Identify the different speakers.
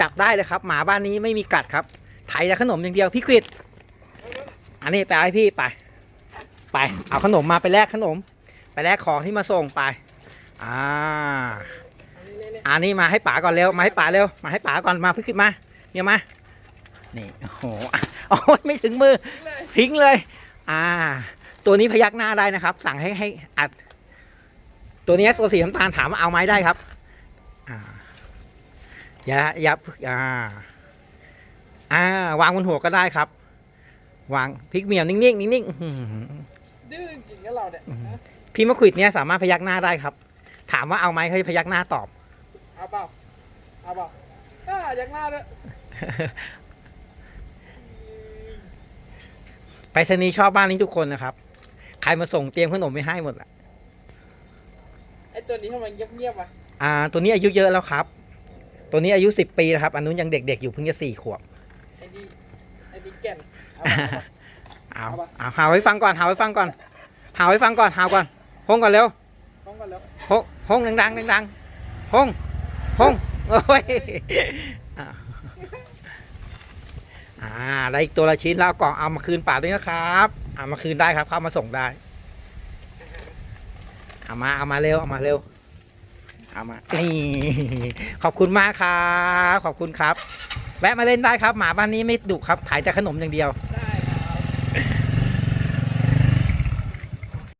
Speaker 1: จับได้เลยครับ หมาบ้านนี้ไม่มีกัดครับไถแต่ขนมอย่างเดียวพี่คิดอันนี้ไปให้พี่ไป ไป เอาขนมมาไปแลกขนม ไปแลกของที่มาส่งไป อ่า อันนี้มาให้ป๋าก่อนเร็ว มาให้ป๋าเร็ว มาให้ป๋าก่อน มาพี่ควิดมา เนี่ยมา นี่ โอ้โหโอ้ยไม่ถึงมือ ทิ้งเลย อ่า ตัวนี้พยักหน้าได้นะครับ สั่งให้ให้อัด ตัวนี้ตัวสีน้ำตาลถามว่าเอาไหมได้ครับ อ่า อย่าอย่าอ่าอ่าวางบนหัวก็ได้ครับ วางพลิกเหมียวนิ่งๆนิ่งๆอื้อหือ
Speaker 2: ดื้อจริงๆนะเราเนี่ยฮะ
Speaker 1: พี่มะขวิดเนี่ยสามารถพยักหน้าได้ครับ ถามว่าเอาไหมเขาจะพยักหน้าตอบ
Speaker 2: เอาเปล่าเอาเปล่าอ่าอยากหน้าด้วย
Speaker 1: ไปรษณีย์ชอบบ้านนี้ทุกคนนะครับ ใครมาส่งเตรียมขนมไม่ให้หมดละ
Speaker 2: ไอตัวนี้ทำไมเงียบๆวะ
Speaker 1: อ่า ตัวนี้อายุเยอะแล้วครับ ตัวนี้อายุสิบปีแล้วครับ อันนู้นยังเด็กๆอยู่เพิ่งจะสี่ขวบ
Speaker 2: ไอดีไอดีแก่นเอาเปล่าเอาเปล่า
Speaker 1: เอาเอาหาไว้ฟังก่อนหาไว้ฟังก่อนหาไว้ฟังก่อนหาก่อนพงก่อนเร็ว
Speaker 2: ฟ้องกันแล้ว
Speaker 1: พงพงดังๆดังๆพงพงโอ้ยอ่าอ่าได้อีกตัวละชิ้นแล้วเอากล่องเอามาคืนป่าด้วยนะครับเอามาคืนได้ครับเข้ามาส่งได้เอามาเอามาเร็วเอามาเร็วามานี่ขอบคุณมากครับขอบคุณครับ แวะมาเล่นได้ครับ หมาบ้านนี้ไม่ดุครับถ่ายแต่ขนมอย่างเดียว
Speaker 2: ได้ครับ